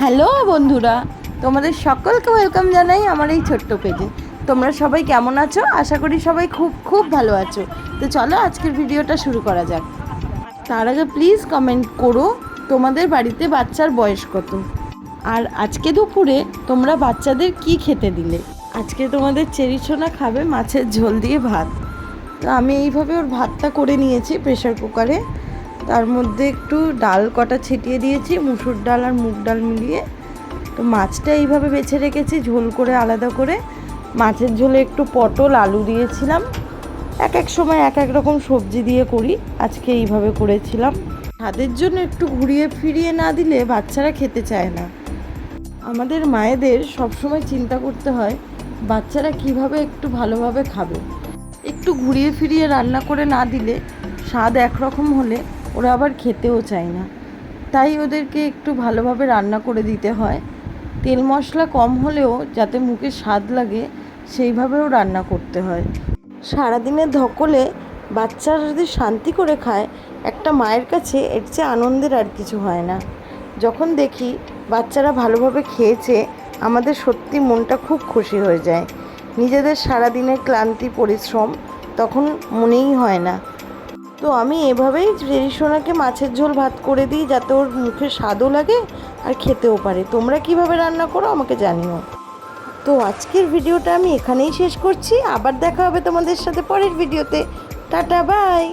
Hello বন্ধুরা, তোমাদের সকলকে ওয়েলকাম জানাই আমার এই ছোট্ট পেজে তোমরা সবাই কেমন আছো? আশা করি সবাই খুব খুব ভালো আছো। তো চলো আজকের ভিডিওটা শুরু করা যাক। তার আগে প্লিজ কমেন্ট করো, তোমাদের বাড়িতে বাচ্চার বয়স কত? আর আজকে দুপুরে তোমরা বাচ্চাদের কি খেতে দিলে? আজকে তোমাদের চেরি সোনা খাবে মাছের ঝোল দিয়ে ভাত। তো আমি এইভাবে ওর ভাতটা করে নিয়েছি প্রেশার কুকারে তার মধ্যে একটু ডাল কটা ছিটিয়ে দিয়েছি, মুসুর ডাল আর মুগ ডাল মিলিয়ে। তো মাছটা এইভাবে বেছে রেখেছি, ঝোল করে আলাদা করে। মাছের ঝোলে একটু পটল, আলু দিয়েছিলাম। এক এক সময় এক এক রকম সবজি দিয়ে করি, আজকে এইভাবে করেছিলাম। তাদের জন্য একটু ঘুরিয়ে ফিরিয়ে না দিলে বাচ্চারা খেতে চায় না। আমাদের মায়েদের সবসময় চিন্তা করতে হয়, বাচ্চারা কীভাবে একটু ভালোভাবে খাবে। একটু ঘুরিয়ে ফিরিয়ে রান্না করে না দিলে স্বাদ একরকম হলে ওরা আবার খেতেও চায় না। তাই ওদেরকে একটু ভালোভাবে রান্না করে দিতে হয়। তেল মশলা কম হলেও যাতে মুখে স্বাদ লাগে, সেইভাবেও রান্না করতে হয়। সারাদিনের ধকলে বাচ্চারা যদি শান্তি করে খায়, একটা মায়ের কাছে এর চেয়ে আনন্দের আর কিছু হয় না। যখন দেখি বাচ্চারা ভালোভাবে খেয়েছে, আমাদের সত্যি মনটা খুব খুশি হয়ে যায়। নিজেদের সারাদিনের ক্লান্তি, পরিশ্রম তখন মনেই হয় না। তো আমি এভাবেই সোনাকে মাছের ঝোল ভাত করে দিই যাতে ওর মুখে স্বাদও লাগে আর খেতেও পারে। তোমরা কীভাবে রান্না করো আমাকে জানিও। তো আজকের ভিডিওটা আমি এখানেই শেষ করছি। আবার দেখা হবে তোমাদের সাথে পরের ভিডিওতে। Tata, bye.